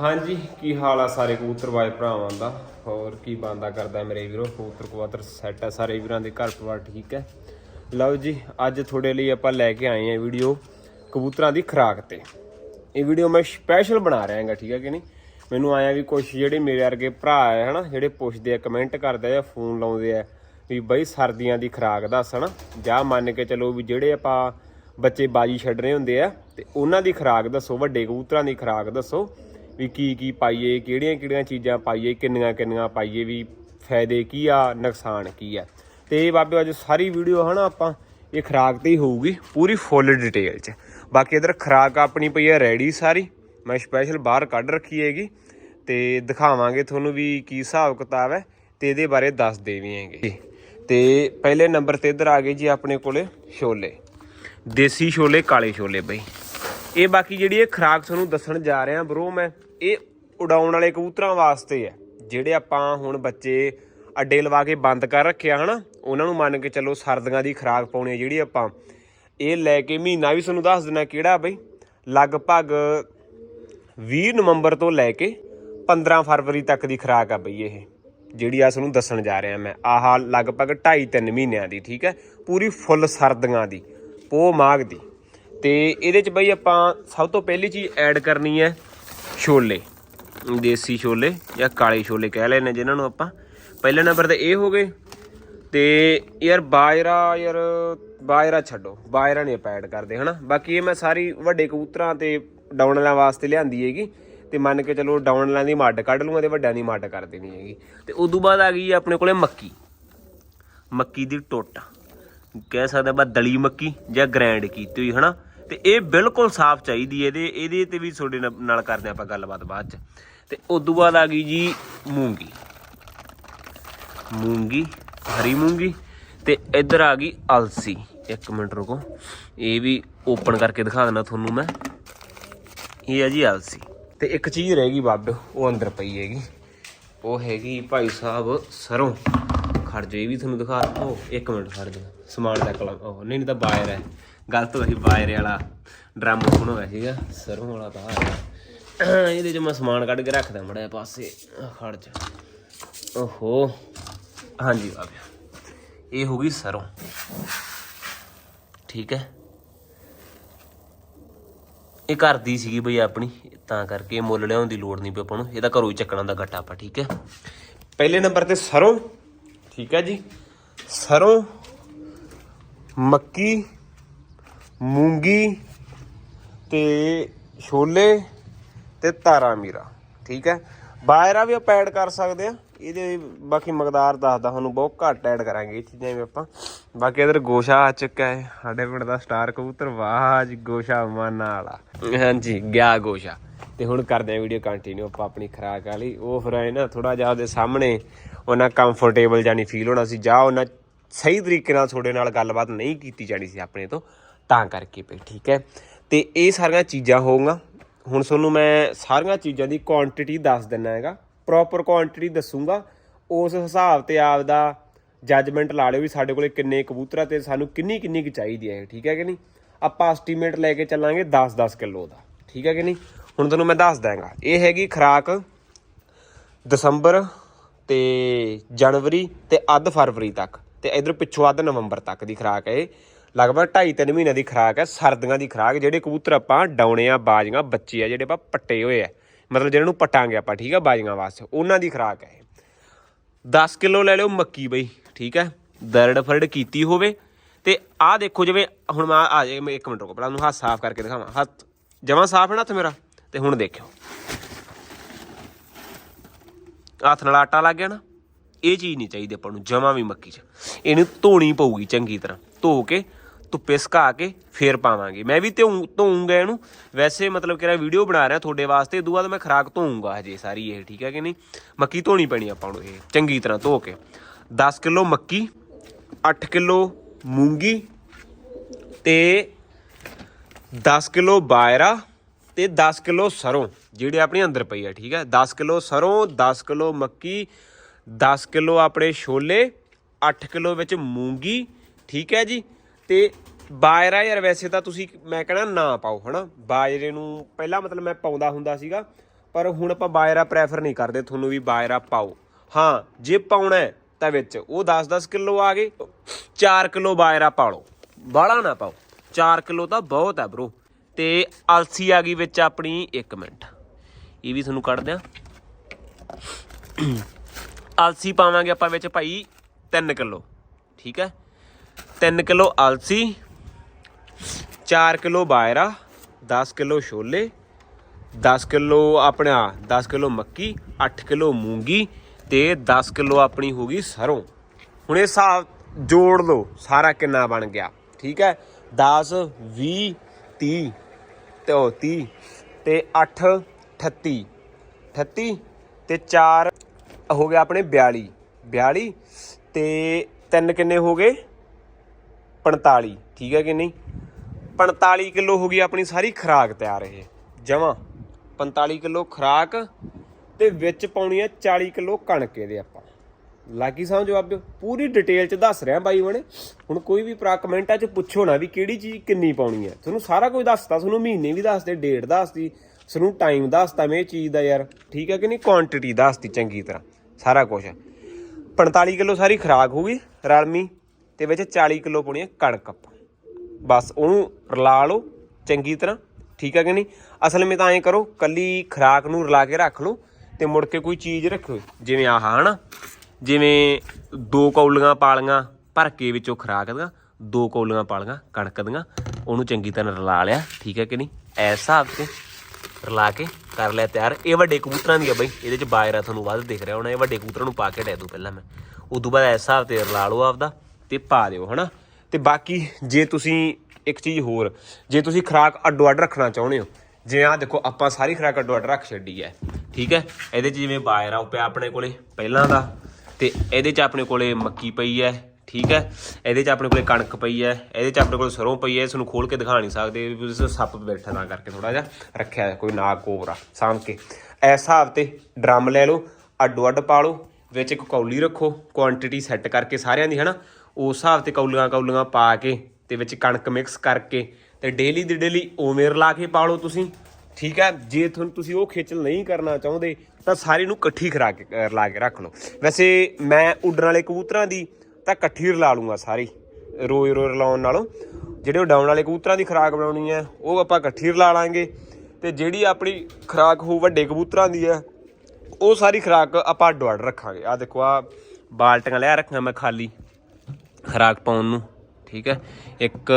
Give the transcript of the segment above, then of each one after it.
ਹਾਂਜੀ, ਕੀ ਹਾਲ ਆ ਸਾਰੇ ਕਬੂਤਰ ਬਾਏ ਭਰਾਵਾਂ ਦਾ? ਹੋਰ ਕੀ ਬੰਦਾ ਕਰਦਾ ਮੇਰੇ ਵੀਰੋ? ਕਬੂਤਰ ਕਬੂਤਰ ਸੈੱਟ ਆ ਸਾਰੇ ਵੀਰਾਂ ਦੇ, ਘਰ ਪਰਿਵਾਰ ਠੀਕ ਹੈ? ਲਓ ਜੀ, ਅੱਜ ਤੁਹਾਡੇ ਲਈ ਆਪਾਂ ਲੈ ਕੇ ਆਏ ਆ ਵੀਡੀਓ ਕਬੂਤਰਾਂ ਦੀ ਖੁਰਾਕ ਤੇ। ਇਹ ਵੀਡੀਓ ਮੈਂ ਸਪੈਸ਼ਲ ਬਣਾ ਰਿਹਾ ਹਾਂਗਾ, ਠੀਕ ਹੈ ਕਿ ਨਹੀਂ? ਮੈਨੂੰ ਆਇਆ ਵੀ ਕੁਝ ਜਿਹੜੇ ਮੇਰੇ ਵਰਗੇ ਭਰਾ ਆ ਹਨਾ, ਜਿਹੜੇ ਪੁੱਛਦੇ ਆ ਕਮੈਂਟ ਕਰਦੇ ਆ ਫੋਨ ਲਾਉਂਦੇ ਆ ਵੀ ਬਈ ਸਰਦੀਆਂ ਦੀ ਖੁਰਾਕ ਦੱਸ, ਹਨਾ? ਜਾਂ ਮੰਨ ਕੇ ਚਲੋ ਵੀ ਜਿਹੜੇ ਆਪਾਂ ਬੱਚੇ ਬਾਜੀ ਛੱਡ ਰਹੇ ਹੁੰਦੇ ਆ, ਤੇ ਉਹਨਾਂ ਦੀ ਖੁਰਾਕ ਦੱਸੋ, ਵੱਡੇ ਕਬੂਤਰਾਂ ਦੀ ਖੁਰਾਕ ਦੱਸੋ। ਵੀ ਕੀ ਕੀ ਪਾਈਏ, ਕਿਹੜੀਆਂ ਕਿਹੜੀਆਂ ਚੀਜ਼ਾਂ ਪਾਈਏ, ਕਿੰਨੀਆਂ ਕਿੰਨੀਆਂ ਪਾਈਏ, ਵੀ ਫਾਇਦੇ ਕੀ ਆ, ਨੁਕਸਾਨ ਕੀ ਆ। ਤੇ ਬਾਬੇ ਅੱਜ ਸਾਰੀ ਵੀਡੀਓ ਹਨਾ ਆਪਾਂ, ਇਹ ਖੁਰਾਕ ਤੇ ਹੀ ਹੋਊਗੀ, ਪੂਰੀ ਫੁੱਲ ਡਿਟੇਲ ਚ। ਬਾਕੀ ਇਧਰ ਖੁਰਾਕ ਆਪਣੀ ਪਈ ਹੈ ਰੈਡੀ ਸਾਰੀ, ਮੈਂ ਸਪੈਸ਼ਲ ਬਾਹਰ ਕੱਢ ਰੱਖੀ ਹੈਗੀ, ਤੇ ਦਿਖਾਵਾਂਗੇ ਤੁਹਾਨੂੰ ਵੀ ਕੀ ਹਿਸਾਬ ਕਿਤਾਬ ਹੈ, ਤੇ ਇਹਦੇ ਬਾਰੇ ਦੱਸ ਦੇਵਾਂਗੇ ਤੇ ਪਹਿਲੇ ਨੰਬਰ ਤੇ ਇਧਰ ਆ ਗਏ ਜੀ ਆਪਣੇ ਕੋਲੇ ਛੋਲੇ। ਦੇਸੀ ਛੋਲੇ, ਕਾਲੇ ਛੋਲੇ ਬਈ। ਇਹ ਬਾਕੀ ਜਿਹੜੀ ਇਹ ਖਰਾਕ ਤੁਹਾਨੂੰ ਦੱਸਣ ਜਾ ਰਿਹਾ ਬਰੋ ਮੈਂ ਇਹ ਉਡਾਉਣ ਵਾਲੇ ਕਬੂਤਰਾਂ ਵਾਸਤੇ ਹੈ, ਜਿਹੜੇ ਆਪਾਂ ਹੁਣ ਬੱਚੇ ਅੱਡੇ ਲਵਾ ਕੇ ਬੰਦ ਕਰ ਰੱਖਿਆ, ਹਨਾ? ਉਹਨਾਂ ਨੂੰ ਮੰਨ ਕੇ ਚੱਲੋ ਸਰਦੀਆਂ ਦੀ ਖਰਾਕ ਪਾਉਣੀ ਹੈ ਜਿਹੜੀ ਆਪਾਂ। ਇਹ ਲੈ ਕੇ ਮਹੀਨਾ ਵੀ ਤੁਹਾਨੂੰ ਦੱਸ ਦਿੰਦਾ ਕਿਹੜਾ ਬਈ? ਲਗਭਗ 20 ਨਵੰਬਰ ਤੋਂ ਲੈ ਕੇ 15 ਫਰਵਰੀ ਤੱਕ ਦੀ ਖਰਾਕ ਆ ਬਈ ਇਹ, ਜਿਹੜੀ ਆ ਤੁਹਾਨੂੰ ਦੱਸਣ ਜਾ ਰਿਹਾ ਮੈਂ। ਆਹ ਲਗਭਗ 2.5 3 ਮਹੀਨਿਆਂ ਦੀ, ਠੀਕ ਹੈ? ਪੂਰੀ ਫੁੱਲ ਸਰਦੀਆਂ ਦੀ ਪੋ ਮਾਘ ਦੀ। ਤੇ ਇਹਦੇ ਚ ਬਈ ਆਪਾਂ ਸਭ ਤੋਂ ਪਹਿਲੀ ਚੀਜ਼ ਐਡ ਕਰਨੀ ਹੈ ਛੋਲੇ, ਦੇਸੀ ਛੋਲੇ ਜਾਂ ਕਾਲੇ ਛੋਲੇ ਕਹਿ ਲੈਨੇ ਜਿਨ੍ਹਾਂ ਨੂੰ ਆਪਾਂ। ਪਹਿਲੇ ਨੰਬਰ ਤੇ ਇਹ ਹੋ ਗਏ। ਤੇ ਯਾਰ ਬਾਜਰਾ ਯਾਰ ਬਾਜਰਾ ਛੱਡੋ। ਬਾਜਰਾ ਨਹੀਂ ਆਪਾਂ ਐਡ ਕਰਦੇ, ਹਨਾ? ਬਾਕੀ ਇਹ ਮੈਂ ਸਾਰੀ ਵੱਡੇ ਕਬੂਤਰਾਂ ਤੇ ਡਾਉਣਲਾਂ ਵਾਸਤੇ ਲਿਆਂਦੀ ਹੈਗੀ। ਤੇ ਮੰਨ ਕੇ ਚਲੋ ਡਾਉਣਲਾਂ ਦੀ ਮੱਡ ਕੱਢ ਲੂੰਗਾ ਤੇ ਵੱਡਿਆਂ ਦੀ ਮੱਡ ਕਰ ਦੇਣੀ ਹੈਗੀ। ਤੇ ਉਦੋਂ ਬਾਅਦ ਆ ਗਈ ਆਪਣੇ ਕੋਲੇ ਮੱਕੀ। ਮੱਕੀ ਦੀ ਟੋਟਾ। ਕਹਿ ਸਕਦੇ ਆਪਾਂ ਦਲੀ ਮੱਕੀ ਜਾਂ ਗ੍ਰਾਈਂਡ ਕੀਤੀ ਹੋਈ, ਹਨਾ? ਤੇ ਇਹ ਬਿਲਕੁਲ ਸਾਫ਼ ਚਾਹੀਦੀ ਹੈ ਇਹਦੇ ਇਹਦੇ ਤੇ ਵੀ ਤੁਹਾਡੇ ਨਾਲ- ਨਾਲ ਕਰਦੇ ਆਪਾਂ ਗੱਲਬਾਤ ਬਾਅਦ ਚ। ਤੇ ਉਦੋਂ ਬਾਅਦ ਆ ਗਈ ਜੀ ਮੂੰਗੀ। ਮੂੰਗੀ, ਹਰੀ ਮੂੰਗੀ ਤੇ ਇੱਧਰ ਆ ਗਈ ਅਲਸੀ। ਇੱਕ ਮਿੰਟ ਰੁਕੋ, ਇਹ ਵੀ ਓਪਨ ਕਰਕੇ ਦਿਖਾ ਦਿੰਦਾ ਤੁਹਾਨੂੰ ਮੈਂ। ਇਹ ਆ ਜੀ ਅਲਸੀ। ਤੇ ਇੱਕ ਚੀਜ਼ ਰਹਿ ਗਈ ਬਾਬੇ ਉਹ ਅੰਦਰ ਪਈ ਹੈਗੀ। ਉਹ ਹੈਗੀ ਭਾਈ ਸਾਹਿਬ ਸਰੋਂ। ਖੜ ਜਾ ਇਹ ਵੀ ਤੁਹਾਨੂੰ ਦਿਖਾ ਉਹ ਇੱਕ ਮਿੰਟ ਖੜ ਜਾ ਸਮਾਨ ਦਾ ਕਲਮ ਉਹ, ਨਹੀਂ ਨਹੀਂ ਤਾਂ ਬਾਇਰ ਹੈ। ਗਲਤ ਹੋਇਆ ਸੀ ਬਾਇਰ ਵਾਲਾ। ਡਰਮ ਓਪਨ ਹੋਇਆ ਸੀਗਾ, ਸਰੋਂ ਵਾਲਾ ਤਾਂ ਆ ਇਹਦੇ 'ਚ ਮੈਂ ਸਮਾਨ ਕੱਢ ਕੇ ਰੱਖਦਾ ਮੜਿਆ ਪਾਸੇ ਖੜ ਜਾ। ਓਹੋ, ਹਾਂਜੀ ਬਾਬੇ ਇਹ ਹੋ ਗਈ ਸਰੋਂ। ਠੀਕ ਹੈ। ਇਹ ਘਰ ਦੀ ਸੀਗੀ ਬਈ ਆਪਣੀ, ਤਾਂ ਕਰਕੇ ਮੁੱਲ ਲਿਆਉਣ ਦੀ ਲੋੜ ਨਹੀਂ ਪਈ ਆਪਾਂ ਨੂੰ। ਇਹਦਾ ਘਰੋਂ ਹੀ ਚੱਕਣਾ ਦਾ ਗੱਟਾ ਆਪਾਂ, ਠੀਕ ਹੈ। ਪਹਿਲੇ ਨੰਬਰ ਤੇ ਸਰੋਂ। ਠੀਕ ਹੈ ਜੀ। ਸਰੋਂ, ਮੱਕੀ ਮੂੰਗੀ ਤੇ ਛੋਲੇ ਤੇ ਤਾਰਾ ਮੀਰਾ, ਠੀਕ ਹੈ? ਬਾਇਰਾ ਵੀ ਆਪਾਂ ਐਡ ਕਰ ਸਕਦੇ ਆ ਇਹਦੇ ਬਾਕੀ ਮਕਦਾਰ ਦੱਸਦਾ ਤੁਹਾਨੂੰ, ਬਹੁਤ ਘੱਟ ਐਡ ਕਰਾਂਗੇ ਇਹ ਚੀਜ਼ਾਂ ਵੀ ਆਪਾਂ। ਬਾਕੀ ਇਧਰ ਗੋਸ਼ਾ ਆ ਚੁੱਕਾ ਹੈ। ਸਾਡੇ ਪਿੰਡ ਦਾ ਸਟਾਰ ਕਬੂਤਰ ਵਾਹ ਜੀ ਗੋਸ਼ਾ ਮਾਨਾ ਵਾਲਾ ਹਾਂਜੀ, ਗਿਆ ਗੋਸ਼ਾ। ਤੇ ਹੁਣ ਕਰਦੇ ਆ ਵੀਡੀਓ ਕੰਟੀਨਿਊ ਆਪਾਂ ਆਪਣੀ ਖਰਾਕ ਵਾਲੀ। ਉਹ ਫਿਰ ਐ ਨਾ ਥੋੜਾ ਜਿਹਾ ਉਹਦੇ ਸਾਹਮਣੇ ਉਹਨਾਂ ਕੰਫਰਟੇਬਲ ਜਾਨੀ ਫੀਲ ਹੋਣਾ ਸੀ। ਜਾਂ ਉਹਨਾਂ ਸਹੀ ਤਰੀਕੇ ਨਾਲ ਤੁਹਾਡੇ ਨਾਲ ਗੱਲਬਾਤ ਨਹੀਂ ਕੀਤੀ ਜਾਣੀ ਸੀ ਆਪਣੇ ਤੋਂ। ਤਾਂ ਕਰਕੇ ਪਈ ਠੀਕ ਹੈ? ਤੇ ਇਹ ਸਾਰੀਆਂ ਚੀਜ਼ਾਂ ਹੋਊਗਾ। ਹੁਣ ਤੁਹਾਨੂੰ ਮੈਂ ਸਾਰੀਆਂ ਚੀਜ਼ਾਂ ਦੀ ਕੁਆਂਟੀਟੀ ਦੱਸ ਦਿੰਨਾ ਹੈਗਾ। ਪ੍ਰੋਪਰ ਕੁਆਂਟੀਟੀ ਦੱਸੂਗਾ। ਉਸ ਹਿਸਾਬ ਤੇ ਆਪਦਾ ਜੱਜਮੈਂਟ ਲਾ ਲਿਓ ਵੀ ਸਾਡੇ ਕੋਲੇ ਕਿੰਨੇ ਕਬੂਤਰ ਤੇ ਸਾਨੂੰ ਕਿੰਨੀ ਕਿੰਨੀ ਕੁ ਚਾਹੀਦੀ ਹੈ ਠੀਕ ਹੈ ਕਿ ਨਹੀਂ? ਆਪਾਂ ਐਸਟੀਮੇਟ ਲੈ ਕੇ ਚੱਲਾਂਗੇ 10-10 ਕਿਲੋ ਦਾ, ਠੀਕ ਹੈ ਕਿ ਨਹੀਂ? ਹੁਣ ਤੁਹਾਨੂੰ ਮੈਂ ਦੱਸ ਦਾਂਗਾ ਇਹ ਹੈਗੀ ਖਰਾਕ ਦਸੰਬਰ ਤੇ ਜਨਵਰੀ ਤੇ ਅੱਧ ਫਰਵਰੀ ਤੱਕ ਤੇ ਇਧਰ ਪਿੱਛੋਂ ਅੱਧ ਨਵੰਬਰ ਤੱਕ ਦੀ ਖਰਾਕ ਹੈ ਲਗਭਗ 2.5-3 ਮਹੀਨਿਆਂ ਦੀ ਖਰਾਕ ਹੈ, ਸਰਦੀਆਂ ਦੀ ਖਰਾਕ, ਜਿਹੜੇ ਕਬੂਤਰ ਆਪਾਂ ਡਾਉਣੇ ਆ, ਬਾਜੀਆਂ, ਬੱਚੇ ਆ, ਜਿਹੜੇ ਆਪਾਂ ਪੱਟੇ ਹੋਏ ਆ, ਮਤਲਬ ਜਿਹਨਾਂ ਨੂੰ ਪਟਾਂਗੇ ਆਪਾਂ, ਠੀਕ ਆ, ਬਾਜੀਆਂ ਵਾਸਤੇ, ਉਹਨਾਂ ਦੀ ਖਰਾਕ ਹੈ ਇਹ। 10 ਕਿਲੋ ਲੈ ਲਿਓ ਮੱਕੀ ਬਈ, ਠੀਕ ਹੈ ਦਰੜ ਫਰੜ ਕੀਤੀ ਹੋਵੇ, ਤੇ ਆਹ ਦੇਖੋ ਜਿਵੇਂ ਹੁਣ ਮੈਂ ਆ ਜੇ ਮੈਂ ਇੱਕ ਮਿੰਟ ਰੁਕੋ, ਪਹਿਲਾਂ ਨੂੰ ਹੱਥ ਸਾਫ਼ ਕਰਕੇ ਦਿਖਾਵਾਂ। ਹੱਥ ਜਮਾਂ ਸਾਫ਼ ਹੈ ਨਾ ਹੱਥ ਮੇਰਾ? ਤੇ ਹੁਣ ਦੇਖਿਓ। ਹੱਥ ਨਾਲ ਆਟਾ ਲੱਗ ਗਿਆ ਨਾ, ਇਹ ਚੀਜ਼ ਨਹੀਂ ਚਾਹੀਦੀ ਆਪਾਂ ਨੂੰ, ਜਮਾਂ ਵੀ ਮੱਕੀ 'ਚ। ਇਹਨੂੰ ਧੋਣੀ ਪਊਗੀ ਚੰਗੀ ਤਰ੍ਹਾਂ, ਧੋ ਕੇ ਧੁੱਪੇ ਸੁਕਾ ਕੇ ਫੇਰ ਪਾਵਾਂਗੇ। ਮੈਂ ਵੀ ਧੋ ਧੋਊਂਗਾ ਇਹਨੂੰ। ਵੈਸੇ ਮਤਲਬ ਕਿ ਵੀਡੀਓ ਬਣਾ ਰਿਹਾ ਤੁਹਾਡੇ ਵਾਸਤੇ ਦੂਆ ਤਾਂ ਮੈਂ ਖਰਾਕ ਧੋਊਂਗਾ ਹਜੇ ਸਾਰੀ ਇਹ, ਠੀਕ ਹੈ ਕਿ ਨਹੀਂ? ਮੱਕੀ ਧੋਣੀ ਪੈਣੀ ਆਪਾਂ ਨੂੰ ਇਹ, ਚੰਗੀ ਤਰ੍ਹਾਂ ਧੋ ਕੇ। 10 ਕਿਲੋ ਮੱਕੀ 8 ਕਿਲੋ ਮੂੰਗੀ ਤੇ 10 ਕਿਲੋ ਬਾਇਰਾ ਤੇ 10 ਕਿਲੋ ਸਰੋਂ, ਜਿਹੜੇ ਆਪਣੇ ਅੰਦਰ ਪਈ ਆ, ਠੀਕ ਹੈ? 10 ਕਿਲੋ ਸਰੋਂ 10 ਕਿਲੋ ਮੱਕੀ 10 ਕਿਲੋ ਆਪਣੇ ਛੋਲੇ 8 ਕਿਲੋ ਵਿੱਚ ਮੂੰਗੀ, ਠੀਕ ਹੈ ਜੀ? ਤੇ ਬਾਜਰਾ ਯਾਰ ਵੈਸੇ ਤਾਂ ਤੁਸੀਂ, ਮੈਂ ਕਹਿੰਦਾ ਨਾ ਪਾਓ, ਹਨਾ? ਬਾਜਰੇ ਨੂੰ ਪਹਿਲਾਂ ਮਤਲਬ ਮੈਂ ਪਾਉਂਦਾ ਹੁੰਦਾ ਸੀਗਾ, ਪਰ ਹੁਣ ਆਪਾਂ ਬਾਜਰਾ ਪ੍ਰੈਫਰ ਨਹੀਂ ਕਰਦੇ, ਤੁਹਾਨੂੰ ਵੀ ਬਾਜ਼ਰਾ ਪਾਓ। ਹਾਂ, ਜੇ ਪਾਉਣਾ ਤਾਂ ਵਿੱਚ, ਉਹ 10-10 ਕਿਲੋ ਆ ਗਏ 4 ਕਿਲੋ ਬਾਜ਼ਰਾ ਪਾ ਲਓ। ਬਾਹਲਾ ਨਾ ਪਾਓ। 4 ਕਿਲੋ ਤਾਂ ਬਹੁਤ ਹੈ ਬ్రో ਤੇ ਅਲਸੀ ਆ ਗਈ ਵਿੱਚ ਆਪਣੀ 1 ਮਿੰਟ। ਇਹ ਵੀ ਤੁਹਾਨੂੰ ਕੱਢ ਦਿਆਂ ਅਲਸੀ ਪਾਵਾਂਗੇ ਆਪਾਂ ਵਿੱਚ ਭਾਈ 3 ਕਿਲੋ। ਠੀਕ ਹੈ? 3 ਕਿਲੋ ਅਲਸੀ 4 ਕਿਲੋ ਬਾਇਰਾ 10 ਕਿਲੋ ਛੋਲੇ 10 ਕਿਲੋ ਆਪਣਾ 10 ਕਿਲੋ ਮੱਕੀ 8 ਕਿਲੋ ਮੂੰਗੀ ਤੇ 10 ਕਿਲੋ ਆਪਣੀ ਹੋ ਗਈ ਸਰੋਂ। ਹੁਣ ਇਹ ਹਿਸਾਬ ਜੋੜ ਲਓ, ਸਾਰਾ ਕਿੰਨਾ ਬਣ ਗਿਆ, ਠੀਕ ਹੈ? 10 20 30 ਤੇ ਉਹ 30 ਤੇ 8 38 38 ਤੇ 4 ਹੋ ਗਿਆ ਆਪਣੇ 42 42 ਤੇ 3 ਕਿੰਨੇ ਹੋ ਗਏ? 45 ਠੀਕ ਹੈ ਕਿ ਨਹੀਂ? 45 ਕਿਲੋ ਹੋ ਗਈ ਆਪਣੀ ਸਾਰੀ ਖਰਾਕ ਤਿਆਰ ਇਹ। ਜਮਾ 45 ਕਿਲੋ ਖਰਾਕ ਤੇ ਵਿੱਚ ਪਾਉਣੀ ਹੈ 40 ਕਿਲੋ ਕਣਕ ਇਹਦੇ ਆਪਾਂ। ਲਾਗੀ ਸਮਝ ਜਵਾਬ ਪੂਰੀ ਡਿਟੇਲ ਚ ਦੱਸ ਰਿਹਾ ਬਾਈ ਉਹਨੇ ਹੁਣ ਕੋਈ ਵੀ ਭਰਾ ਕਮੈਂਟਾਂ ਚ ਪੁੱਛੋ ਨਾ ਵੀ ਕਿਹੜੀ ਚੀਜ਼ ਕਿੰਨੀ ਪਾਉਣੀ ਹੈ ਤੁਹਾਨੂੰ ਸਾਰਾ ਕੁਝ ਦੱਸਤਾ, ਤੁਹਾਨੂੰ ਮਹੀਨੇ ਵੀ ਦੱਸਦੇ ਡੇਟ ਦੱਸਦੀ ਤੁਹਾਨੂੰ ਟਾਈਮ ਦੱਸਤਾ ਮੈਂ ਇਹ ਚੀਜ਼ ਦਾ ਯਾਰ। ਠੀਕ ਹੈ ਕਿ ਨਹੀਂ? ਕੁਆਂਟੀਟੀ ਦੱਸਦੀ ਚੰਗੀ ਤਰ੍ਹਾਂ। ਸਾਰਾ ਕੁਝ। 45 ਕਿਲੋ ਸਾਰੀ ਖਰਾਕ ਹੋ ਗਈ। ਰਲਮੀ ਤੇ ਵਿੱਚ 40 ਕਿਲੋ ਪਾਉਣੀ ਹੈ ਕਣਕ ਆਪਾਂ। ਬਸ ਉਹਨੂੰ ਰਲਾ ਲਓ ਚੰਗੀ ਤਰ੍ਹਾਂ, ਠੀਕ ਹੈ ਕਿ ਨਹੀਂ? ਅਸਲ ਵਿੱਚ ਤਾਂ ਐਂ ਕਰੋ, ਕੱਲੀ ਖਰਾਕ ਨੂੰ ਰਲਾ ਕੇ ਰੱਖ ਲਓ ਤੇ ਮੁੜ ਕੇ ਕੋਈ ਚੀਜ਼ ਰੱਖੋ ਜਿਵੇਂ ਆਹ ਹਨਾ, ਜਿਵੇਂ ਦੋ ਕੌਲੀਆਂ ਪਾਲੀਆਂ ਭਰ ਕੇ ਵਿੱਚੋਂ ਖਰਾਕ ਦੀਆਂ, ਦੋ ਕੌਲੀਆਂ ਪਾਲੀਆਂ ਕਣਕ ਦੀਆਂ, ਉਹਨੂੰ ਚੰਗੀ ਤਰ੍ਹਾਂ ਰਲਾ ਲਿਆ, ਠੀਕ ਹੈ ਕਿ ਨਹੀਂ? ਐਸ ਹਿਸਾਬ ਤੇ ਰਲਾ ਕੇ ਕਰ ਲਿਆ ਤਿਆਰ। ਇਹ ਵੱਡੇ ਕਬੂਤਰਾਂ ਦੀ ਆ ਬਈ, ਇਹਦੇ ਚ ਬਾਇਰਾ ਤੁਹਾਨੂੰ ਵੱਧ ਦਿਖ ਰਿਹਾ ਹੋਣਾ, ਇਹ ਵੱਡੇ ਕਬੂਤਰਾਂ ਨੂੰ ਪਾ ਕੇ ਡੈ ਦੂ ਪਹਿਲਾਂ ਮੈਂ। ਉਦੋਂ ਬਾਅਦ ਐਸ ਹਿਸਾਬ ਤੇ ਰਲਾ ਲਓ ਆਪਦਾ। ਤੇ ਪਾ ਦਿਓ, ਹਨਾ? ਤੇ ਬਾਕੀ ਜੇ ਤੁਸੀਂ ਇੱਕ ਚੀਜ਼ ਹੋਰ, ਜੇ ਤੁਸੀਂ ਖਰਾਕ ਅੱਡੋ ਅੱਡ ਰੱਖਣਾ ਚਾਹੁੰਦੇ ਹੋ ਜਿਵੇਂ ਆ ਦੇਖੋ, ਆਪਾਂ ਸਾਰੀ ਖਰਾਕ ਅੱਡੋ ਅੱਡ ਰੱਖ ਛੱਡੀ ਹੈ, ਠੀਕ ਹੈ? ਇਹਦੇ 'ਚ ਜਿਵੇਂ ਬਾਇਰਾ ਪਿਆ ਆਪਣੇ ਕੋਲੇ, ਪਹਿਲਾਂ ਦਾ, ਤੇ ਇਹਦੇ 'ਚ ਆਪਣੇ ਕੋਲੇ ਮੱਕੀ ਪਈ ਹੈ, ਠੀਕ ਹੈ? ਇਹਦੇ 'ਚ ਆਪਣੇ ਕੋਲੇ ਕਣਕ ਪਈ ਹੈ, ਇਹਦੇ 'ਚ ਆਪਣੇ ਕੋਲੇ ਸਰੋਂ ਪਈ ਹੈ, ਇਸ ਨੂੰ ਖੋਲ ਕੇ ਦਿਖਾ ਨਹੀਂ ਸਕਦੇ, ਵੀ ਸੱਪ ਬੈਠਾ ਤਾਂ ਕਰਕੇ ਥੋੜਾ ਜਿਹਾ ਰੱਖਿਆ ਕੋਈ ਨਾਗ ਕੋਬਰਾ, ਸਾਂਭ ਕੇ। ਇਸ ਹਿਸਾਬ ਤੇ ਡਰਮ ਲੈ ਲਓ, ਅੱਡੋ ਅੱਡ ਪਾ ਲਓ, ਵਿੱਚ ਇੱਕ ਕੌਲੀ ਰੱਖੋ ਕੁਆਂਟੀਟੀ ਸੈੱਟ ਕਰਕੇ ਸਾਰਿਆਂ ਦੀ, ਹਨਾ? ਉਸ ਹਿਸਾਬ ਤੇ ਕੌਲੀਆਂ ਕੌਲੀਆਂ ਪਾ ਕੇ ਤੇ ਵਿੱਚ ਕਣਕ ਮਿਕਸ ਕਰਕੇ ਤੇ ਡੇਲੀ ਦੀ ਡੇਲੀ ਉਵੇਂ ਰਲਾ ਕੇ ਪਾ ਲਓ ਤੁਸੀਂ। ਠੀਕ ਹੈ ਜੇ ਤੁਹਾਨੂੰ ਤੁਸੀਂ ਉਹ ਖੇਚਲ ਨਹੀਂ ਕਰਨਾ ਚਾਹੁੰਦੇ, ਤਾਂ ਸਾਰੀ ਨੂੰ ਇਕੱਠੀ ਖਰਾ ਕੇ, ਅਹ, ਰਲਾ ਕੇ ਰੱਖ ਲਓ। ਵੈਸੇ ਮੈਂ ਉੱਡਣ ਵਾਲੇ ਕਬੂਤਰਾਂ ਦੀ ਤਾਂ ਇਕੱਠੀ ਰਲਾ ਲੂੰਗਾ ਸਾਰੀ ਰੋਜ਼ ਰੋਜ਼ ਰਲਾਉਣ ਨਾਲੋਂ। ਜਿਹੜੇ ਉਡਾਉਣ ਵਾਲੇ ਕਬੂਤਰਾਂ ਦੀ ਖਰਾਕ ਬਣਾਉਣੀ ਹੈ, ਉਹ ਆਪਾਂ ਇਕੱਠੀ ਰਲਾ ਲਾਂਗੇ। ਤੇ ਜਿਹੜੀ ਆਪਣੀ ਖਰਾਕ ਹੋ ਵੱਡੇ ਕਬੂਤਰਾਂ ਦੀ ਹੈ, ਉਹ ਸਾਰੀ ਖਰਾਕ ਆਪਾਂ ਅੱਡੋ ਅੱਡ ਰੱਖਾਂਗੇ। ਆ ਦੇਖੋ ਆ ਬਾਲਟੀਆਂ ਲਿਆ ਰੱਖਾਂ ਮੈਂ ਖਾਲੀ। ਖਰਾਕ ਪਾਉਣ ਨੂੰ ਠੀਕ ਹੈ? ਇੱਕ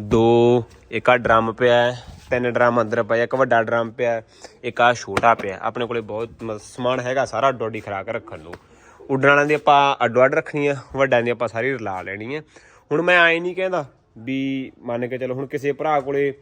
ਦੋ ਇੱਕ ਆ ਡਰਮ ਪਿਆ ਹੈ, ਤਿੰਨ ਡਰਮ ਅੰਦਰ ਪਿਆ ਇੱਕ ਵੱਡਾ ਡਰਮ ਪਿਆ ਇੱਕ ਆ ਛੋਟਾ ਪਿਆ ਆਪਣੇ ਕੋਲੇ ਬਹੁਤ ਮ- ਸਮਾਨ ਹੈਗਾ ਸਾਰਾ ਅੱਡੋ ਅੱਡੀ ਖਰਾਕ ਰੱਖਣ ਨੂੰ। ਉੱਡਣ ਵਾਲਿਆਂ ਦੀ ਆਪਾਂ ਅੱਡੋ ਅੱਡ ਰੱਖਣੀ ਆ ਵੱਡਿਆਂ ਦੀ ਆਪਾਂ ਸਾਰੀ ਰਲਾ ਲੈਣੀ ਹੈ ਹੁਣ ਮੈਂ ਐਂ ਨਹੀਂ ਕਹਿੰਦਾ ਵੀ ਮੰਨ ਕੇ ਚਲੋ ਹੁਣ ਕਿਸੇ ਭਰਾ ਕੋਲੇ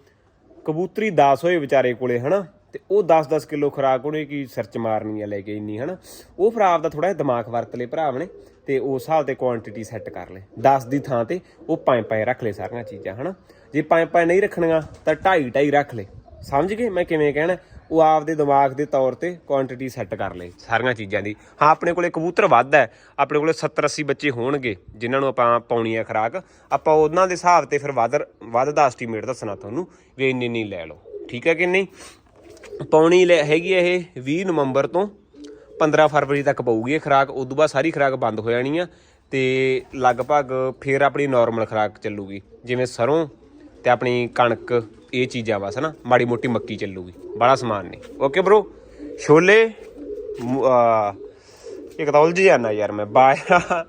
ਕਬੂਤਰੀ 10 ਹੋਏ ਵਿਚਾਰੇ ਕੋਲੇ ਹਨਾ? ਤੇ ਉਹ 10-10 ਕਿਲੋ ਖਰਾਕ ਉਹਨੇ ਕੀ ਸਰਚ ਮਾਰਨੀ ਆ ਲੈ ਕੇ ਇੰਨੀ ਹਨਾ? ਉਹ ਭਰਾ ਆਪਦਾ ਥੋੜਾ ਜਿਹਾ ਦਿਮਾਗ ਵਰਤ ਲੇ ਭਰਾ ਨੇ ਤੇ ਉਸ ਹਿਸਾਬ ਤੇ ਕੁਆਂਟੀਟੀ ਸੈੱਟ ਕਰ ਲੈ। 10 ਦੀ ਥਾਂ ਤੇ ਉਹ ਪੰਜ ਪੰਜ ਰੱਖ ਲੈ ਸਾਰੀਆਂ ਚੀਜ਼ਾਂ, ਹਨਾ? ਜੇ ਪੰਜ ਪੰਜ ਨਹੀਂ ਰੱਖਣੀਆਂ, ਤਾਂ ਢਾਈ ਢਾਈ ਰੱਖ ਲੈ। ਸਮਝ ਗਏ? ਮੈਂ ਕਿਵੇਂ ਕਹਿਣਾ? ਉਹ ਆਪਦੇ ਦਿਮਾਗ ਦੇ ਤੌਰ ਤੇ ਕੁਆਂਟੀਟੀ ਸੈੱਟ ਕਰ ਲੈ ਸਾਰੀਆਂ ਚੀਜ਼ਾਂ ਦੀ। ਹਾਂ, ਆਪਣੇ ਕੋਲੇ ਕਬੂਤਰ ਵੱਧ ਹੈ। ਆਪਣੇ ਕੋਲੇ 70 80 ਬੱਚੇ ਹੋਣਗੇ, ਜਿਨ੍ਹਾਂ ਨੂੰ ਆਪਾਂ ਪਾਉਣੀ ਹੈ ਖਰਾਕ। ਆਪਾਂ ਉਹਨਾਂ ਦੇ ਹਿਸਾਬ ਤੇ ਫਿਰ ਵੱਧ ਵੱਧ ਦਾ ਐਸਟੀਮੇਟ ਦੱਸਣਾ ਤੁਹਾਨੂੰ ਵੀ ਇੰਨੀ ਨਹੀਂ ਲੈ ਲਓ। ਠੀਕ ਹੈ ਕਿ ਨਹੀਂ? ਪਾਉਣੀ ਲੈ- ਹੈਗੀ ਹੈ ਇਹ 20 ਨਵੰਬਰ ਤੋਂ 15 ਫਰਵਰੀ ਤੱਕ ਪਊਗੀ ਇਹ ਖਰਾਕ, ਉਦੋਂ ਬਾਅਦ ਸਾਰੀ ਖਰਾਕ ਬੰਦ ਹੋ ਜਾਣੀ ਆ ਤੇ ਲਗਭਗ ਫਿਰ ਆਪਣੀ ਨਾਰਮਲ ਖਰਾਕ ਚੱਲੂਗੀ, ਜਿਵੇਂ ਸਰੋਂ ਤੇ ਆਪਣੀ ਕਣਕ, ਇਹ ਚੀਜ਼ਾਂ ਬਸ ਨਾ ਮਾੜੀ ਮੋਟੀ ਮੱਕੀ ਚੱਲੂਗੀ ਬੜਾ ਸਮਾਨ ਨਹੀਂ ਓਕੇ ਬ్రో ਛੋਲੇ ਇੱਕ ਤਾਂ ਉਲਝ ਜਾਣਾ ਯਾਰ ਮੈਂ ਬਾਇਆ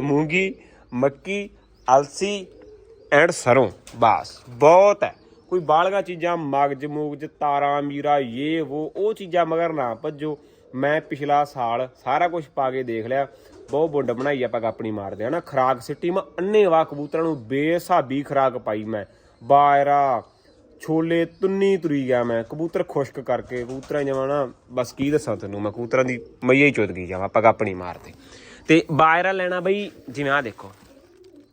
ਮੂੰਗੀ, ਮੱਕੀ, ਅਲਸੀ ਐਂਡ ਸਰੋਂ, ਬਸ, ਬਹੁਤ ਹੈ। ਕੋਈ ਬਾਲਗਾ ਚੀਜ਼ਾਂ ਮਗਜ ਮੁਗਜ ਤਾਰਾ ਮੀਰਾ ਇਹ ਉਹ ਉਹ ਚੀਜ਼ਾਂ ਮਗਰ ਨਾ ਭੱਜੋ। ਮੈਂ ਪਿਛਲਾ ਸਾਲ ਸਾਰਾ ਕੁਝ ਪਾ ਕੇ ਦੇਖ ਲਿਆ। ਬਹੁਤ ਬੁੰਡ ਬਣਾਈ ਆਪਾਂ ਆਪਣੀ ਮਾਰਦੇ ਆ ਨਾ। ਖਰਾਕ ਸਿੱਟੀ ਮੈਂ ਅੰਨੇਵਾ ਕਬੂਤਰਾਂ ਨੂੰ ਬੇਸਾਬੀ ਖਰਾਕ ਪਾਈ ਮੈਂ। ਬਾਇਰਾ, ਛੋਲੇ, ਤੁੰਨੀ ਤੁਰੀ ਗਿਆ ਮੈਂ। ਕਬੂਤਰ ਖੁਸ਼ਕ ਕਰਕੇ ਕਬੂਤਰਾਂ ਜਮਾ ਨਾ, ਬਸ ਕੀ ਦੱਸਾਂ ਤੈਨੂੰ, ਮੈਂ ਕਬੂਤਰਾਂ ਦੀ ਮਈਆ ਚੁੱਤ ਗਈ ਜਾਵਾਂ ਆਪਾਂ ਆਪਣੀ ਮਾਰਦੇ। ਤੇ ਬਾਇਰਾ ਲੈਣਾ ਬਈ, ਜਿਵੇਂ ਆ ਦੇਖੋ।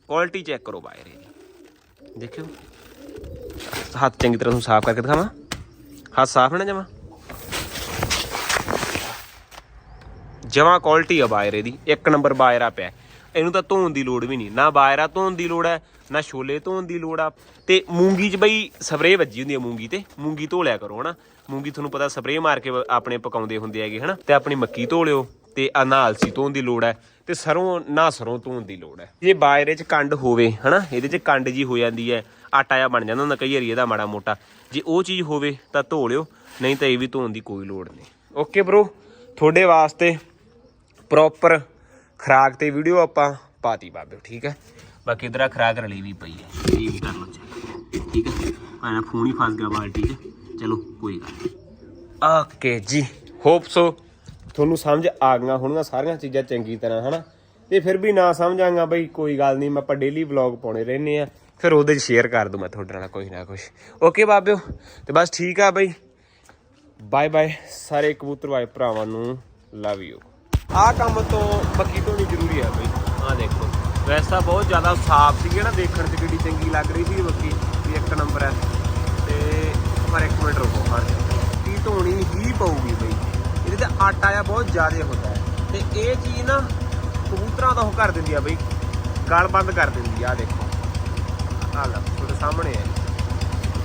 ਕੁਆਲਿਟੀ ਚੈੱਕ ਕਰੋ ਬਾਇਰੇ ਦੀ। ਦੇਖਿਓ। ਹੱਥ ਚੰਗੀ ਤਰ੍ਹਾਂ ਨੂੰ ਸਾਫ਼ ਕਰਕੇ ਦਿਖਾਵਾਂ। ਹੱਥ ਸਾਫ਼ ਹੈ ਨਾ ਜਮਾ ਜਮਾ ਕੁਆਲਿਟੀ ਆ ਬਾਇਰੇ ਦੀ, ਇੱਕ ਨੰਬਰ ਬਾਇਰਾ ਪਿਆ। ਇਹਨੂੰ ਤਾਂ ਧੋਣ ਦੀ ਲੋੜ ਵੀ ਨਹੀਂ, ਨਾ ਬਾਇਰਾ ਧੋਣ ਦੀ ਲੋੜ ਹੈ, ਨਾ ਛੋਲੇ ਧੋਣ ਦੀ ਲੋੜ ਆ। ਤੇ ਮੂੰਗੀ 'ਚ ਬਈ ਸਪਰੇਅ ਵੱਜੀ ਹੁੰਦੀ ਹੈ ਮੂੰਗੀ ਤੇ, ਮੂੰਗੀ ਧੋ ਲਿਆ ਕਰੋ ਹਨਾ। ਮੂੰਗੀ ਤੁਹਾਨੂੰ ਪਤਾ ਸਪਰੇਅ ਮਾਰ ਕੇ ਬ- ਆਪਣੇ ਪਕਾਉਂਦੇ ਹੁੰਦੇ ਹੈਗੇ ਹਨਾ। ਤੇ ਆਪਣੀ ਮੱਕੀ ਧੋ ਲਿਓ, ਤੇ ਆ ਨਾ ਅਲਸੀ ਧੋਣ ਦੀ ਲੋੜ ਹੈ, ਤੇ ਸਰੋਂ, ਨਾ ਸਰੋਂ ਧੋਣ ਦੀ ਲੋੜ ਹੈ। ਜੇ ਬਾਇਰੇ 'ਚ ਕੰਡ ਹੋਵੇ ਹਨਾ, ਇਹਦੇ 'ਚ ਕੰਡ ਜੀ ਹੋ ਜਾਂਦੀ ਹੈ, ਆਟਾ ਜਿਹਾ ਬਣ ਜਾਂਦਾ ਹੁੰਦਾ ਕਈ ਵਾਰੀ ਇਹਦਾ ਮਾੜਾ ਮੋਟਾ। ਜੇ ਉਹ ਚੀਜ਼ ਹੋਵੇ ਤਾਂ ਧੋ ਲਿਓ, ਨਹੀਂ ਤਾਂ ਇਹ ਵੀ ਧੋਣ ਦੀ ਕੋਈ ਲੋੜ ਨਹੀਂ। ਓਕੇ ਬ్రో ਤੁਹਾਡੇ ਵਾਸਤੇ ਪ੍ਰੋਪਰ ਖਰਾਕ ਤੇ ਵੀਡੀਓ ਆਪਾਂ ਪਾਤੀ ਬਾਬੇ, ਠੀਕ ਹੈ? ਬਾਕੀ ਇਧਰ ਖਰਾਕ ਰਲੀ ਵੀ ਪਈ ਹੈ, ਇਹ ਵੀ ਕਰ ਲਓ ਚੈੱਕ ਠੀਕ ਹੈ? ਭਾਣਾ ਫੋਨ ਹੀ ਫਸ ਗਿਆ ਬਾਲਟੀ 'ਚ ਚਲੋ, ਕੋਈ ਗੱਲ ਨਹੀਂ। ਓਕੇ ਜੀ ਹੋਪ ਸੋ ਤੁਹਾਨੂੰ ਸਮਝ ਆ ਗਈਆਂ ਹੋਣਗੀਆਂ ਸਾਰੀਆਂ ਚੀਜ਼ਾਂ ਚੰਗੀ ਤਰ੍ਹਾਂ, ਹਨਾ? ਤੇ ਫਿਰ ਵੀ ਨਾ ਸਮਝ ਆਂਗਾ ਬਈ, ਕੋਈ ਗੱਲ ਨਹੀਂ ਮੈਂ ਆਪਾਂ ਡੇਲੀ ਵਲੌਗ ਪਾਉਣੇ ਰਹਿੰਦੇ ਆ ਫਿਰ ਉਹਦੇ 'ਚ ਸ਼ੇਅਰ ਕਰ ਦੂੰ ਮੈਂ ਤੁਹਾਡੇ ਨਾਲ ਕੋਈ ਨਾ ਕੁਛ। ਓਕੇ ਬਾਬਿਓ, ਤੇ ਬਸ ਠੀਕ ਆ ਬਈ। ਬਾਏ ਬਾਏ ਸਾਰੇ ਕਬੂਤਰ ਭਾਈ ਭਰਾਵਾਂ ਨੂੰ ਲਵ ਯੂ ਆਹ ਕੰਮ ਤੋਂ ਮੱਕੀ ਧੋਣੀ ਜ਼ਰੂਰੀ ਹੈ ਬਈ। ਆਹ ਦੇਖੋ, ਵੈਸਾ ਬਹੁਤ ਜ਼ਿਆਦਾ ਸਾਫ਼ ਸੀਗੇ ਨਾ, ਦੇਖਣ 'ਚ ਕਿੱਡੀ ਚੰਗੀ ਲੱਗ ਰਹੀ ਸੀ ਮੱਕੀ, ਵੀ ਇੱਕ ਨੰਬਰ ਹੈ ਤੇ ਪਰ ਇੱਕ ਮਿੰਟ ਰੁਕੋ ਹਾਂ ਕੀ ਧੋਣੀ ਹੀ ਪਊਗੀ ਬਈ। ਇਹਦੇ ਤੇ ਆਟਾ ਆ ਬਹੁਤ ਜ਼ਿਆਦਾ ਹੁੰਦਾ ਹੈ। ਤੇ ਇਹ ਚੀਜ਼ ਨਾ ਕਬੂਤਰਾਂ ਦਾ ਉਹ ਕਰ ਦਿੰਦੀ ਆ ਬਈ, ਗਲ ਬੰਦ ਕਰ ਦਿੰਦੀ ਆ, ਆਹ ਦੇਖੋ। ਆਹ ਲਓ ਤੁਹਾਡੇ ਸਾਹਮਣੇ ਹੈ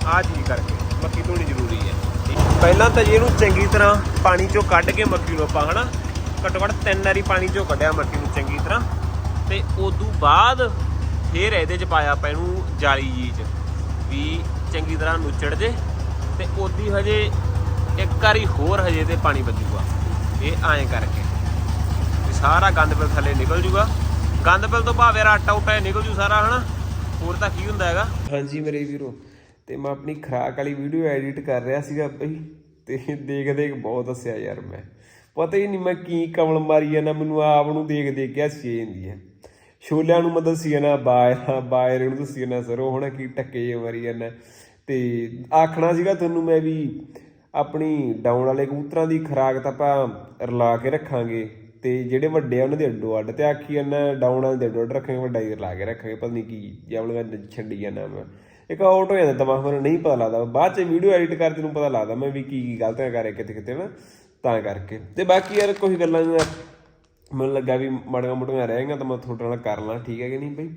ਆਹ ਚੀਜ਼ ਕਰਕੇ ਮੱਕੀ ਧੋਣੀ ਜ਼ਰੂਰੀ ਹੈ। ਪਹਿਲਾਂ ਤਾਂ ਜੀ ਇਹਨੂੰ ਚੰਗੀ ਤਰ੍ਹਾਂ ਪਾਣੀ ਚੋਂ ਕੱਢ ਕੇ ਮੱਕੀ ਨੂੰ ਆਪਾਂ ਹਨਾ ਘੱਟੋ ਘੱਟ ਤਿੰਨ ਵਾਰੀ ਪਾਣੀ ਚੋਂ ਕੱਢਿਆ ਮੱਕੀ ਨੂੰ ਚੰਗੀ ਤਰ੍ਹਾਂ। ਤੇ ਉਦੋਂ ਬਾਅਦ ਫੇਰ ਇਹਦੇ ਚ ਪਾਇਆ ਆਪਾਂ ਇਹਨੂੰ ਜਾਲੀ ਜੀ ਚ ਵੀ ਚੰਗੀ ਤਰ੍ਹਾਂ ਨੁੱਚੜ ਜੇ ਤੇ ਉਦੀ ਹਜੇ ਇੱਕ ਵਾਰੀ ਹੋਰ ਹਜੇ ਤੇ ਪਾਣੀ ਵੱਜੂਗਾ। ਇਹ ਐਂ ਕਰਕੇ। ਵੀ ਸਾਰਾ ਗੰਦ ਪਿਲ ਥੱਲੇ ਨਿਕਲ ਜੂਗਾ। ਗੰਦ ਪਿਲ ਤੋਂ ਭਾਵੇਂ ਆਟਾ ਉਟਾ ਨਿਕਲ ਜੂ ਸਾਰਾ, ਹਨਾ? ਹੋਰ ਤਾਂ ਕੀ ਹੁੰਦਾ ਹੈਗਾ? ਹਾਂਜੀ ਮੇਰੇ ਵੀਰੋ, ਤੇ ਮੈਂ ਆਪਣੀ ਖਰਾਕ ਵਾਲੀ ਵੀਡੀਓ ਐਡਿਟ ਕਰ ਰਿਹਾ ਸੀਗਾ ਬਈ, ਤੇ ਦੇਖ ਦੇਖ ਬਹੁਤ ਹੱਸਿਆ ਯਾਰ ਮੈਂ। ਪਤਾ ਹੀ ਨਹੀਂ ਮੈਂ ਕੀ ਕਮਲ ਮਾਰੀ ਜਾਂਦਾ, ਮੈਨੂੰ ਆਪ ਨੂੰ ਦੇਖ ਦੇਖ ਕੇ ਹੱਸੀ ਜਾਂਦੀ ਹੈ। ਛੋਲਿਆਂ ਨੂੰ ਮੈਂ ਦੱਸੀ ਜਾਂਦਾ, ਬਾਇਰ ਬਾਇਰ ਨੂੰ ਦੱਸੀ ਜਾਂਦਾ, ਸਰ ਸਰੋ ਹੁਣ ਕੀ ਟੱਕੇ ਜੇ ਮਾਰੀ ਜਾਂਦਾ। ਤੇ ਆਖਣਾ ਸੀਗਾ ਤੁਹਾਨੂੰ ਮੈਂ ਵੀ ਆਪਣੀ ਡਾਊਨ ਵਾਲੇ ਕਬੂਤਰਾਂ ਦੀ ਖਰਾਕ ਤਾਂ ਆਪਾਂ ਰਲਾ ਕੇ ਰੱਖਾਂਗੇ ਤੇ ਜਿਹੜੇ ਵੱਡੇ ਆ ਉਹਨਾਂ ਦੇ ਅੱਡੋ ਅੱਡ ਤੇ ਆਖੀ ਜਾਂਦਾ, ਡਾਊਨ ਵਾਲੇ ਦੇ ਅੱਡੋ ਅੱਡ ਰੱਖਾਂਗੇ, ਵੱਡਾ ਹੀ ਰਲਾ ਕੇ ਰੱਖਾਂਗੇ, ਪਤਾ ਨਹੀਂ ਕੀ ਜਵਲੀਆਂ ਛੱਡੀ ਜਾਂਦਾ ਮੈਂ। ਇੱਕ ਆਊਟ ਹੋ ਜਾਂਦਾ ਦਿਮਾਗ ਮੈਨੂੰ ਨਹੀਂ ਪਤਾ ਲੱਗਦਾ, ਬਾਅਦ ਚ ਵੀਡੀਓ ਐਡਿਟ ਕਰਦੇ ਨੂੰ ਪਤਾ ਲੱਗਦਾ ਮੈਂ ਵੀ ਕੀ ਕੀ ਗਲਤੀਆਂ ਕਰੇ ਰਿਹਾ ਕਿਤੇ ਕਿਤੇ ਨਾ। ਤਾਂ ਕਰਕੇ। ਤੇ ਬਾਕੀ ਯਾਰ ਕੋਈ ਗੱਲਾਂ ਜਿਹੀਆਂ ਮੈਨੂੰ ਲੱਗਾ ਵੀ ਮਾੜੀਆਂ ਮੋਟੀਆਂ ਰਹਿ ਗਈਆਂ ਤਾਂ ਮੈਂ ਤੁਹਾਡੇ ਨਾਲ ਕਰ ਲਾਂ, ਠੀਕ ਹੈ ਕਿ ਨਹੀਂ ਬਈ?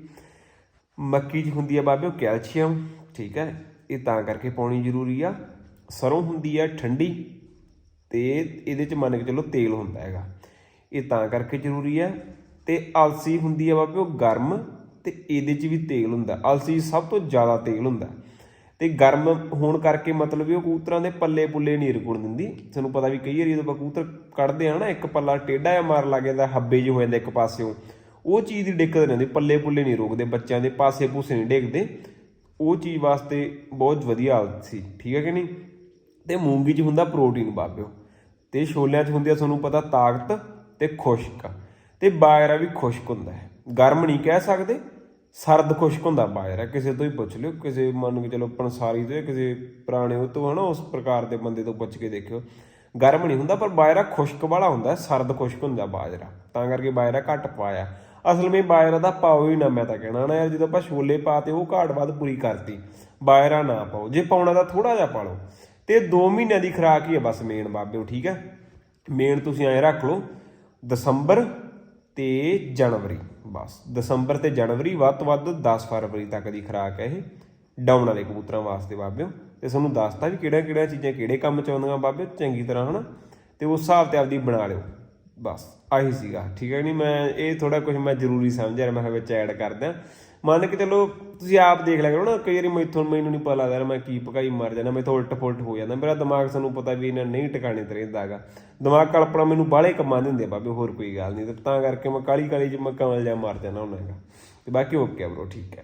ਮੱਕੀ 'ਚ ਹੁੰਦੀ ਆ ਬਾਬਿਓ ਕੈਲਸ਼ੀਅਮ, ਠੀਕ ਹੈ? ਇਹ ਤਾਂ ਕਰਕੇ ਪਾਉਣੀ ਜ਼ਰੂਰੀ ਆ। ਸਰੋਂ ਹੁੰਦੀ ਆ ਠੰਡੀ ਤੇ ਇਹਦੇ 'ਚ ਮੰਨ ਕੇ ਚੱਲੋ ਤੇਲ ਹੁੰਦਾ ਹੈਗਾ। ਇਹ ਤਾਂ ਕਰਕੇ ਜ਼ਰੂਰੀ ਆ। ਤੇ ਅਲਸੀ ਹੁੰਦੀ ਆ ਬਾਬਿਓ ਗਰਮ ਤੇ ਇਹਦੇ 'ਚ ਵੀ ਤੇਲ ਹੁੰਦਾ। ਅਲਸੀ 'ਚ ਸਭ ਤੋਂ ਜ਼ਿਆਦਾ ਤੇਲ ਹੁੰਦਾ। ਤੇ ਗਰਮ ਹੋਣ ਕਰਕੇ ਮਤਲਬ ਵੀ ਉਹ ਕਬੂਤਰਾਂ ਦੇ ਪੱਲੇ ਪੁੱਲੇ ਨਹੀਂ ਰੁਕਣ ਦਿੰਦੀ। ਤੁਹਾਨੂੰ ਪਤਾ ਵੀ ਕਈ ਵਾਰੀ ਜਦੋਂ ਆਪਾਂ ਕਬੂਤਰ ਕੱਢਦੇ ਆ ਨਾ, ਇੱਕ ਪੱਲਾ ਟੇਢਾ ਜਿਹਾ ਮਾਰ ਲੱਗ ਜਾਂਦਾ, ਹੱਬੇ ਜਿਹਾ ਹੋ ਜਾਂਦਾ ਇੱਕ ਪਾਸਿਓਂ। ਉਹ ਚੀਜ਼ ਦੀ ਦਿੱਕਤ ਨਹੀਂ ਹੁੰਦੀ, ਪੱਲੇ ਪੁੱਲੇ ਨਹੀਂ ਰੋਕਦੇ, ਬੱਚਿਆਂ ਦੇ ਪਾਸੇ ਪੂਸੇ ਨਹੀਂ ਡੇਗਦੇ। ਉਹ ਚੀਜ਼ ਵਾਸਤੇ ਬਹੁਤ ਵਧੀਆ ਆਦਤ ਸੀ, ਠੀਕ ਹੈ ਕਿ ਨਹੀਂ? ਤੇ ਮੂੰਗੀ 'ਚ ਹੁੰਦਾ ਪ੍ਰੋਟੀਨ ਬਾਬਿਓ। ਤੇ ਛੋਲਿਆਂ 'ਚ ਹੁੰਦੀ ਆ, ਤੁਹਾਨੂੰ ਪਤਾ ਤਾਕਤ ਤੇ ਖੁਸ਼ਕ। ਤੇ ਬਾਇਰਾ ਵੀ ਖੁਸ਼ਕ ਹੁੰਦਾ ਹੈ। ਗਰਮ ਨਹੀਂ ਕਹਿ ਸਕਦੇ ਸਰਦ ਖੁਸ਼ਕ ਹੁੰਦਾ ਬਾਜਰਾ ਕਿਸੇ ਤੋਂ ਹੀ ਪੁੱਛ ਲਿਓ, ਕਿਸੇ ਮੰਨ ਕੇ ਚਲੋ ਪੰਸਾਰੀ ਤੋਂ ਕਿਸੇ ਪੁਰਾਣੇ ਉਹ ਤੋਂ, ਹਨਾ, ਉਸ ਪ੍ਰਕਾਰ ਦੇ ਬੰਦੇ ਤੋਂ ਪੁੱਛ ਕੇ ਦੇਖਿਓ। ਗਰਮ ਨਹੀਂ ਹੁੰਦਾ, ਪਰ ਬਾਜਰਾ ਖੁਸ਼ਕ ਵਾਲਾ ਹੁੰਦਾ, ਸਰਦ ਖੁਸ਼ਕ ਹੁੰਦਾ ਬਾਜਰਾ ਤਾਂ ਕਰਕੇ ਬਾਜਰਾ ਘੱਟ ਪਾਇਆ। ਅਸਲ ਵਿੱਚ ਬਾਜਰਾ ਦਾ ਪਾਓ ਹੀ ਨਾ, ਮੈਂ ਤਾਂ ਕਹਿਣਾ ਨਾ ਯਾਰ, ਜਦੋਂ ਆਪਾਂ ਛੋਲੇ ਪਾਤੇ ਉਹ ਘਾਟ ਵੱਧ ਪੂਰੀ ਕਰਤੀ ਬਾਜਰਾ ਨਾ ਪਾਓ। ਜੇ ਪਾਉਣਾ ਤਾਂ ਥੋੜਾ ਜਿਹਾ ਪਾ ਲਓ, ਤੇ 2 ਮਹੀਨਿਆਂ ਦੀ ਖੁਰਾਕ ਹੀ ਹੈ ਬਸ ਮੇਨ ਬਾਬਿਓ ਠੀਕ ਹੈ? ਮੇਨ ਤੁਸੀਂ ਐਂ ਰੱਖ ਲਓ, ਦਸੰਬਰ ਤੇ ਜਨਵਰੀ। ਬਸ। ਦਸੰਬਰ ਤੇ ਜਨਵਰੀ ਵੱਧ ਤੋਂ ਵੱਧ 10 ਫਰਵਰੀ ਤੱਕ ਦੀ ਖੁਰਾਕ ਹੈ ਇਹ। ਡਾਊਨ ਵਾਲੇ ਕਬੂਤਰਾਂ ਵਾਸਤੇ ਬਾਬਿਓ। ਤੇ ਤੁਹਾਨੂੰ ਦੱਸਤਾ ਵੀ ਕਿਹੜੀਆਂ ਕਿਹੜੀਆਂ ਚੀਜ਼ਾਂ ਕਿਹੜੇ ਕੰਮ ਚ ਆਉਂਦੀਆਂ ਬਾਬਿਓ। ਚੰਗੀ ਤਰ੍ਹਾਂ ਹਨਾ। ਤੇ ਉਸ ਹਿਸਾਬ ਤੇ ਆਪਦੀ ਬਣਾ ਲਿਓ। ਬਸ, ਆਹੀ ਸੀਗਾ। ਠੀਕ ਹੈ ਨਹੀਂ ਮੈਂ ਇਹ ਥੋੜਾ ਕੁਝ ਮੈਂ ਜ਼ਰੂਰੀ ਸਮਝਿਆ, ਮੈਂ ਕਿਹਾ ਵਿੱਚ ਐਡ ਕਰਦਾ ਮੰਨ ਕੇ ਚਲੋ ਤੁਸੀਂ ਆਪ ਦੇਖ ਲਿਆ ਕਰੋ ਨਾ, ਕਈ ਵਾਰੀ ਮੈਥੋਂ ਮੈਨੂੰ ਨਹੀਂ ਪਤਾ ਲੱਗਦਾ ਮੈਂ ਕੀ ਪਕਾਈ ਮਰ ਜਾਣਾ ਮੈਥੋਂ ਉਲਟ ਪੁਲਟ ਹੋ ਜਾਂਦਾ। ਮੇਰਾ ਦਿਮਾਗ ਸਾਨੂੰ ਪਤਾ ਵੀ ਇਹਨਾਂ ਨਹੀਂ ਟਿਕਾਣੇ ਤੇ ਰਹਿੰਦਾਗਾ ਦਿਮਾਗ ਕਲਪਣਾ ਮੈਨੂੰ ਬਾਹਲੇ ਕੰਮਾਂ ਦੇ ਹੁੰਦੇ ਆ ਬਾਬੇ, ਹੋਰ ਕੋਈ ਗੱਲ ਨਹੀਂ। ਤਾਂ ਕਰਕੇ ਮੈਂ ਕਾਲੀ ਕਾਲੀ ਚ ਮੈਂ ਕਮਲ ਜਾ ਮਰ ਜਾਣਾ ਹੁੰਦਾ ਹੈਗਾ। ਤੇ ਬਾਕੀ ਓਕੇ ਬ్రో ਠੀਕ ਹੈ।